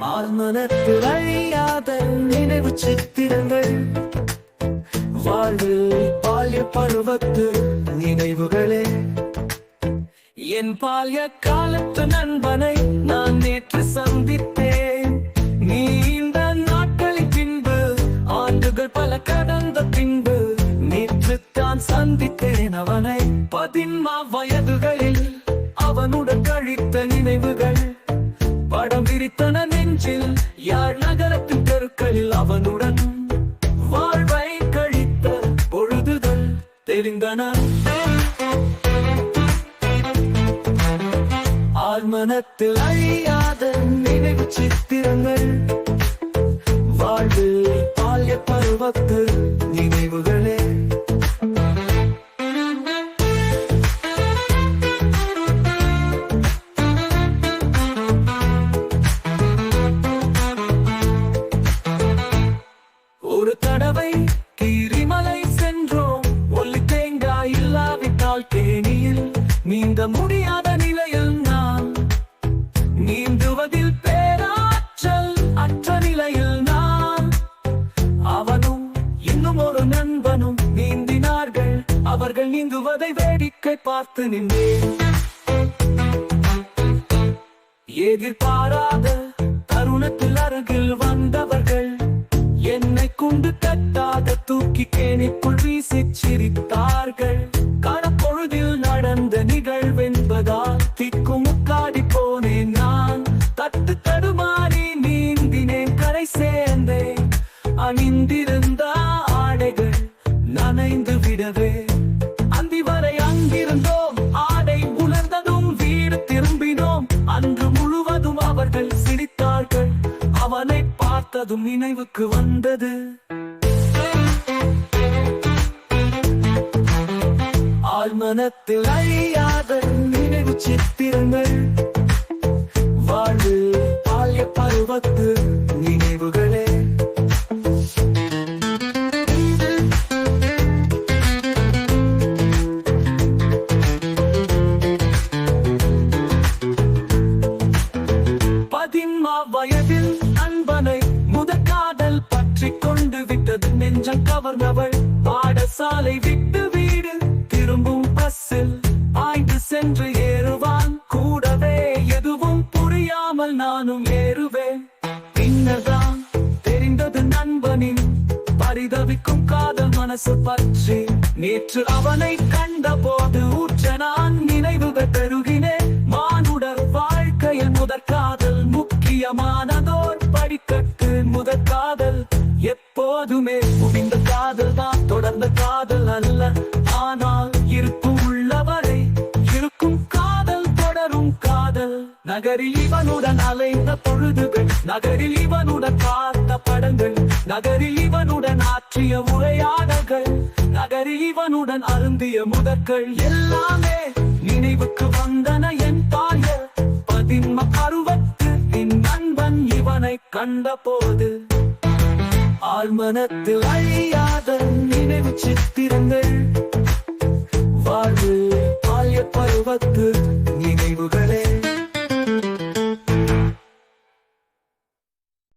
ஆழ்மனத்தில் அழியாத நினைவு சித்திரங்கள். வாழ்வில் பால்ய பருவத்து நினைவுகளே. என் பால்ய காலத்து நண்பனை நான் நேற்று சந்தித்தேன். நீண்ட நாட்களின் பின்பு ஆண்டுகள் பல கடந்த பின்பு நேற்று தான் சந்தித்தேன் அவனை. பதின்மா வயதுகளில் அவனுடன் கழித்த நினைவுகள். படம் விரித்தன நெஞ்சில் யாழ் நகரத்தின் தெருக்களில் அவனுடன் வாழ்வை கழித்த பொழுதுகள் தெரிந்தன. ஆழ்மனத்தில் அழியாத நினைவு சித்திரங்கள் இல்லாவிட்டால் தேனியில் நீந்த முடியாத நிலையில் நான் நீந்துவதில் பேராற்றல் அற்ற நிலையில் நான். அவனும் இன்னும் ஒரு நண்பனும் நீந்தினார்கள். அவர்கள் நீந்துவதை வேடிக்கை பார்த்து நின்றேன். எதிர்பாராத தருணத்தில் அருகில் வந்தவர்கள். என்னை குண்டு தட்டாத தூக்கி கேணிக்குள் வீசி சிரித்து அதுவும் நினைவுக்கு வந்தது. ஆழ்மனத்தில் அழியாத நினைவு சித்திரங்கள். வாழ்வு பால்ய பருவத்து கொண்டு நெஞ்சம் கவர்ந்தவள். பாடசாலை விட்டு வீடு திரும்பும் பஸ்ஸில் ஆய்ந்து சென்று ஏறுவான். கூடவே எதுவும் புரியாமல் நானும் ஏறுவேன். பின்னர்தான் தெரிந்தது நண்பனின் பரிதவிக்கும் காதல் மனசு பற்றி. நேற்று அவனை கண்ட போது ஊற்ற நான் நினைவுகள் எப்போதுமே குவிந்த காதல் தான் தொடர்ந்த காதல் அல்ல. ஆனால் இருக்கும் உள்ளவரை இருக்கும் காதல் தொடரும் காதல். நகரில் இவனுடன் அலைந்த பொழுதுகள் நகரில் இவனுடன் பார்த்த படங்கள் நகரில் இவனுடன் ஆற்றிய உரையாடல்கள் நகரில் இவனுடன் அருந்திய முதற்கள் எல்லாமே நினைவுக்கு வந்தன என் தாய. பதின்ம பருவத்து என் நண்பன் இவனை கண்ட போது ஆழ்மனத்தில் அழியாத நினைவு சித்திரங்கள். வாழ்வு பால்ய பருவத்து